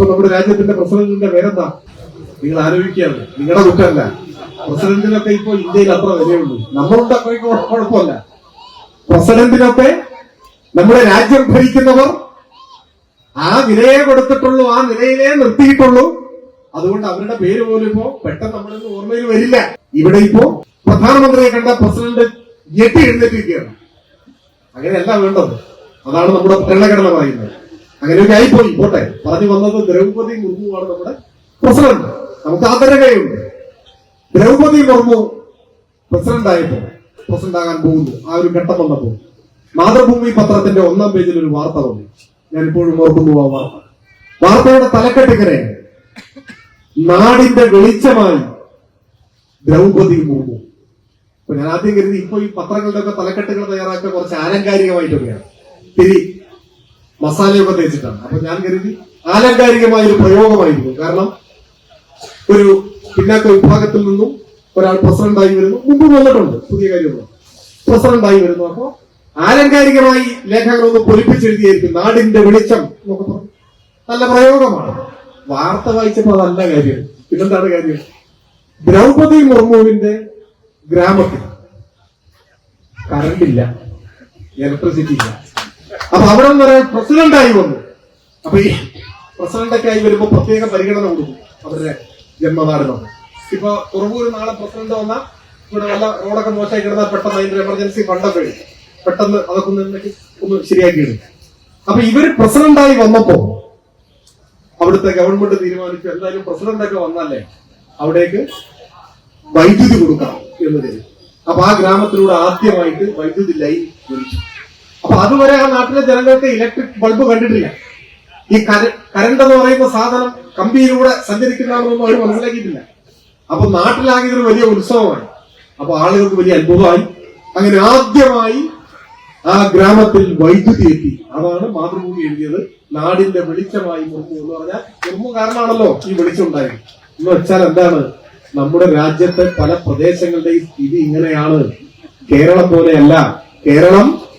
ഇപ്പൊ നമ്മുടെ രാജ്യത്തിന്റെ പ്രസിഡന്റിന്റെ പേരെന്താ? നിങ്ങൾ ആലോചിക്കുകയാണ്. നിങ്ങളുടെ ദുഃഖമല്ല. പ്രസിഡന്റിനൊക്കെ ഇപ്പൊ ഇന്ത്യയിൽ അത്ര വിലയുള്ളൂ നമ്മളുടെ കുഴപ്പമല്ല. പ്രസിഡന്റിനൊക്കെ നമ്മുടെ രാജ്യം ഭരിക്കുന്നവർ ആ നിലയെ കൊടുത്തിട്ടുള്ളൂ ആ നിലയിലേ നിർത്തിയിട്ടുള്ളൂ. അതുകൊണ്ട് അവരുടെ പേര് പോലും ഇപ്പോ പെട്ടെന്ന് നമ്മളിന്ന് ഓർമ്മയിൽ വരില്ല. ഇവിടെ ഇപ്പോ പ്രധാനമന്ത്രിയെ കണ്ട പ്രസിഡന്റ് ഞെട്ടി എഴുന്നേറ്റിരിക്കുകയാണ് അങ്ങനെയല്ല വേണ്ടത്. അതാണ് നമ്മുടെ ഭരണഘടന പറയുന്നത്. അങ്ങനെയൊക്കെ ആയിപ്പോയി പോട്ടെ. പറഞ്ഞു വന്നത് ദ്രൗപതി മുർമുവാണ് നമ്മുടെ പ്രസിഡന്റ്. നമുക്ക് ആദരകയുണ്ട് ദ്രൗപതി മുർമു പ്രസിഡന്റ് ആയപ്പോൾ പ്രസിഡന്റ് ആകാൻ പോകുന്നു. ആ ഒരു ഘട്ടം വന്നപ്പോൾ മാതൃഭൂമി പത്രത്തിന്റെ ഒന്നാം പേജിൽ ഒരു വാർത്ത വന്നു. ഞാൻ ഇപ്പോഴും ഓർക്കുന്നു ആ വാർത്ത. വാർത്തയുടെ തലക്കെട്ടിങ്ങനെ നാടിന്റെ വെളിച്ചമായി ദ്രൗപതി മുർമു. അപ്പൊ ഞാൻ ആദ്യം കരുതി ഇപ്പൊ ഈ പത്രങ്ങളുടെ ഒക്കെ തലക്കെട്ടുകൾ തയ്യാറാക്കുക കുറച്ച് ആലങ്കാരികമായിട്ടൊക്കെയാണ്. തിരി മസാലയൊക്കെ തേച്ചിട്ടാണ്. അപ്പൊ ഞാൻ കരുതി ആലങ്കാരികമായ ഒരു പ്രയോഗമായിരുന്നു കാരണം ഒരു പിന്നാക്ക വിഭാഗത്തിൽ നിന്നും ഒരാൾ പ്രസിഡന്റായി വരുന്നു. മുമ്പ് വന്നിട്ടുണ്ട് പുതിയ കാര്യമാണ് പ്രസിഡന്റായി വരുന്നു. അപ്പോ ആലങ്കാരികമായി ലേഖകരൊന്ന് പൊലിപ്പിച്ചെഴുതിയായിരിക്കും. നാടിന്റെ വെളിച്ചം എന്നൊക്കെ പറഞ്ഞു. നല്ല പ്രയോഗമാണ്. വാർത്ത വായിച്ചപ്പോ അതല്ല കാര്യം. പിന്നെന്താണ് കാര്യം? ദ്രൗപദി മുർമുവിന്റെ ഗ്രാമത്തിൽ കറണ്ടില്ല. ഇലക്ട്രിസിറ്റി ഇല്ല. അപ്പൊ അവിടെ ഒരാൾ പ്രസിഡന്റായി വന്നു. അപ്പൊ ഈ പ്രസിഡന്റൊക്കെ ആയി വരുമ്പോ പ്രത്യേക പരിഗണന കൊടുക്കും. അവരുടെ ജന്മനാടിനൊക്കെ ഇപ്പൊ കുറവൂര് നാളെ പ്രസിഡന്റ് വന്ന ഇവിടെ വല്ല റോഡൊക്കെ മോശമായി കിടന്നാൽ പെട്ടെന്ന് അതിന്റെ എമർജൻസി ഫണ്ടൊക്കെ വരും. പെട്ടെന്ന് അതൊക്കെ ഒന്ന് ഒന്ന് ശരിയാക്കി എടുക്കും. അപ്പൊ ഇവർ പ്രസിഡന്റായി വന്നപ്പോ അവിടുത്തെ ഗവൺമെന്റ് തീരുമാനിച്ചു എന്തായാലും പ്രസിഡന്റൊക്കെ വന്നല്ലേ അവിടേക്ക് വൈദ്യുതി കൊടുക്കാം എന്ന് കരുതി. അപ്പൊ ആ ഗ്രാമത്തിലൂടെ ആദ്യമായിട്ട് വൈദ്യുതി ലൈൻ വലിച്ചു അപ്പൊ അതുവരെ ആ നാട്ടിലെ ജനങ്ങൾക്ക് ഇലക്ട്രിക് ബൾബ് കണ്ടിട്ടില്ല. ഈ കര- കരണ്ട് എന്ന് പറയുന്ന സാധനം കമ്പിയിലൂടെ സഞ്ചരിക്കുന്നതാണെന്നൊന്നും അവർ മനസ്സിലാക്കിയിട്ടില്ല. അപ്പൊ നാട്ടിലാകെ ഇതൊരു വലിയ ഉത്സവമായി അപ്പൊ ആളുകൾക്ക് വലിയ അത്ഭുതമായി. അങ്ങനെ ആദ്യമായി ആ ഗ്രാമത്തിൽ വൈദ്യുതി എത്തി. അതാണ് മാതൃഭൂമി എഴുതിയത്. നാടിന്റെ വെളിച്ചമായി മുർമു എന്ന് പറഞ്ഞാൽ മുർമു കാരണമാണല്ലോ ഈ വെളിച്ചം ഉണ്ടായത്. എന്ന് വെച്ചാൽ എന്താണ്? നമ്മുടെ രാജ്യത്തെ പല പ്രദേശങ്ങളുടെയും സ്ഥിതി ഇങ്ങനെയാണ്. കേരളം പോലെയല്ല. കേരളം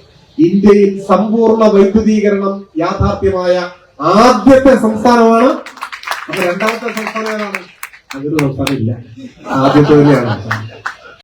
ഇന്ത്യയിൽ സമ്പൂർണ വൈദ്യുതീകരണം യാഥാർത്ഥ്യമായ ആദ്യത്തെ സംസ്ഥാനമാണ്. രണ്ടാമത്തെ സംസ്ഥാനം ഏതാണ് അങ്ങനെ സംസ്ഥാനം ഇല്ല. ആദ്യത്തെ തന്നെയാണ്.